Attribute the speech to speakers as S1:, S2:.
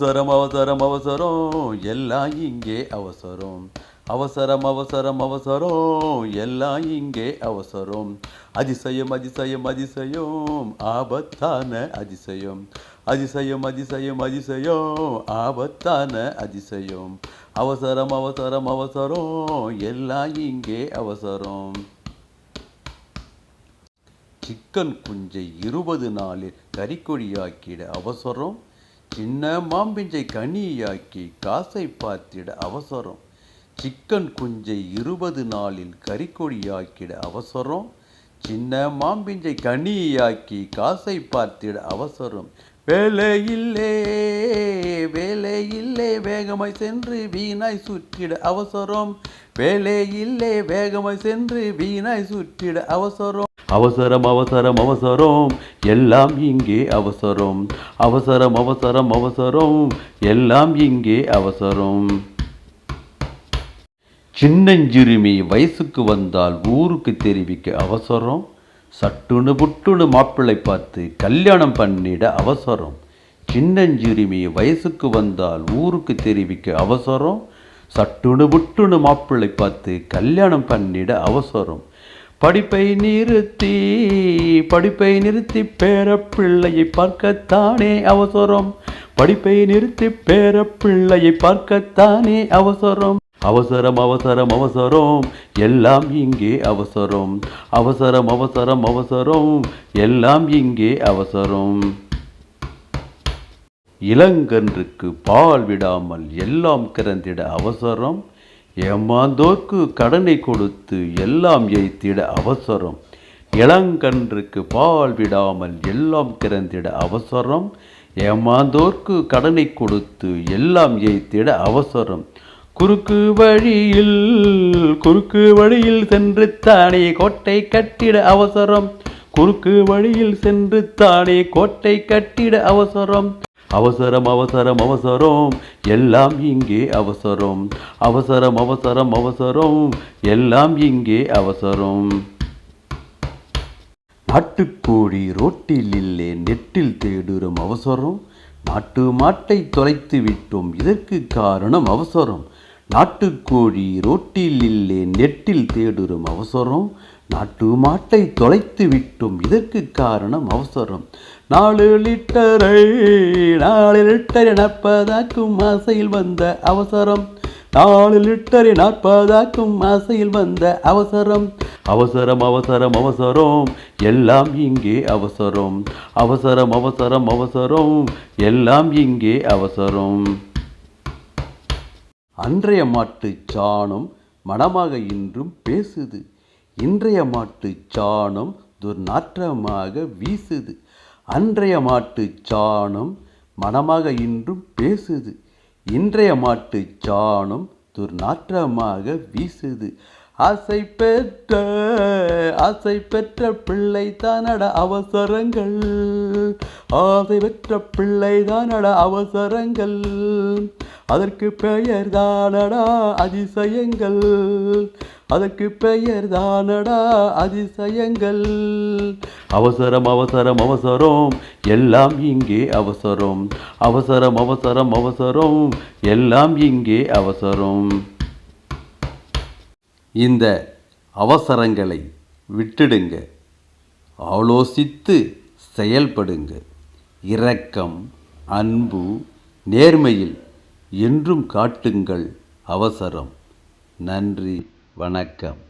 S1: அவசரம் அவசரம் அவசரம் எல்லாம் இங்கே அவசரம். அவசரம் அவசரம் அவசரம் எல்லாம் இங்கே அவசரம். அதிசயம் அதிசயம் அதிசயம் ஆபத்தான அதிசயம். அதிசயம் அதிசயம் அதிசயம் ஆபத்தான அதிசயம். அவசரம் அவசரம் அவசரம் எல்லாம் இங்கே அவசரம். சிக்கன் குஞ்சை இருபது நாளில் கறிக்கொடியாக்கிட அவசரம்? சின்ன மாம்பிஞ்சை கனியாக்கி காசை பார்த்திட அவசரம். சிக்கன் குஞ்சை இருபது நாளில் கறிக்கொடியாக்கிட அவசரம். சின்ன மாம்பிஞ்சை கனியாக்கி காசை பார்த்திட அவசரம். வேலை இல்லே வேலை வேகமாய் சென்று வீணாய் சுற்றிட அவசரம். வேலை வேகமாய் சென்று வீணாய் சுற்றிட அவசரம். அவசரம் அவசரம் அவசரம். எல்லாம் இங்கே அவசரம். அவசரம் அவசரம் அவசரம். எல்லாம் இங்கே அவசரம். சின்னஞ்சிறுமி வயசுக்கு வந்தால் ஊருக்கு தெரிவிக்க அவசரம். சட்டுன்னு புட்டுன்னு மாப்பிள்ளை பார்த்து கல்யாணம் பண்ணிட அவசரம். சின்னஞ்சிறுமி வயசுக்கு வந்தால் ஊருக்கு தெரிவிக்க அவசரம். சட்டுன்னு புட்டுன்னு மாப்பிள்ளை பார்த்து கல்யாணம் பண்ணிட அவசரம். படிப்பை நிறுத்தி படிப்பை நிறுத்தி பேரப்பிள்ளையை பார்க்கத்தானே அவசரம். படிப்பை நிறுத்தி பேரப்பிள்ளையை பார்க்கத்தானே அவசரம். அவசரம் அவசரம் அவசரம் எல்லாம் இங்கே அவசரம். அவசரம் அவசரம் அவசரம் எல்லாம் இங்கே அவசரம். இளங்கன்றுக்கு பால் விடாமல் எல்லாம் கிறந்திட அவசரம். ஏமாந்தோர்க்கு கடனை கொடுத்து எல்லாம் எய்த்திட அவசரம். இளங்கன்றுக்கு பால் விடாமல் எல்லாம் கிறந்திட அவசரம். ஏமாந்தோர்க்கு கடனை கொடுத்து எல்லாம் எய்த்திட அவசரம். குறுக்கு வழியில் குறுக்கு வழியில் சென்று தானே கோட்டை கட்டிட அவசரம். குறுக்கு வழியில் சென்று தானே கோட்டை கட்டிட அவசரம். அவசரம் அவசரம் அவசரம். எல்லாம் இங்கே அவசரம். அவசரம் அவசரம் அவசரம். எல்லாம் இங்கே அவசரம். நாட்டுக்கோழி ரோட்டில் இல்லை நெட்டில் தேடுறோம் அவசரம். நாட்டு மாட்டை தொலைத்து விட்டோம் இதற்கு காரணம் அவசரம். நாட்டுக்கோழி ரோட்டில் இல்லை நெட்டில் தேடுறோம் அவசரம். நாட்டு மாட்டை தொலைத்து விட்டோம் இதற்கு காரணம் அவசரம். நாலு லிட்டரை நாலு லிட்டரை நாற்பதாக்கும் ஆசையில் வந்த அவசரம். நாலு லிட்டரை நாற்பதாக்கும் ஆசையில் வந்த அவசரம். அவசரம் அவசரம் அவசரம் எல்லாம் இங்கே அவசரம். அவசரம் அவசரம் அவசரம் எல்லாம் இங்கே அவசரம். அன்றைய மாட்டுச் சாணம் மனமாக இன்றும் பேசுது. இன்றைய மாட்டுச் சாணம் துர்நாற்றமாக வீசுது. அன்றைய மாட்டுச் சாணம் மனமாக இன்றும் பேசுது. இன்றைய மாட்டுச் சாணம் துர்நாற்றமாக வீசுது. ஆசை பெற்ற ஆசை பெற்ற பிள்ளை தானட அவசரங்கள். ஆசை பெற்ற பிள்ளைதானடா அவசரங்கள். அதற்கு பெயர் தானடா அதிசயங்கள். அதற்கு பெயர் தானடா அதிசயங்கள். அவசரம் அவசரம் அவசரம் எல்லாம் இங்கே அவசரம். அவசரம் அவசரம் அவசரம் எல்லாம் இங்கே அவசரம். இந்த அவசரங்களை விட்டுடுங்க. ஆலோசித்து செயல்படுங்க. இரக்கம் அன்பு நேர்மையில் என்றும் காட்டுங்கள் அவசரம். நன்றி வணக்கம்.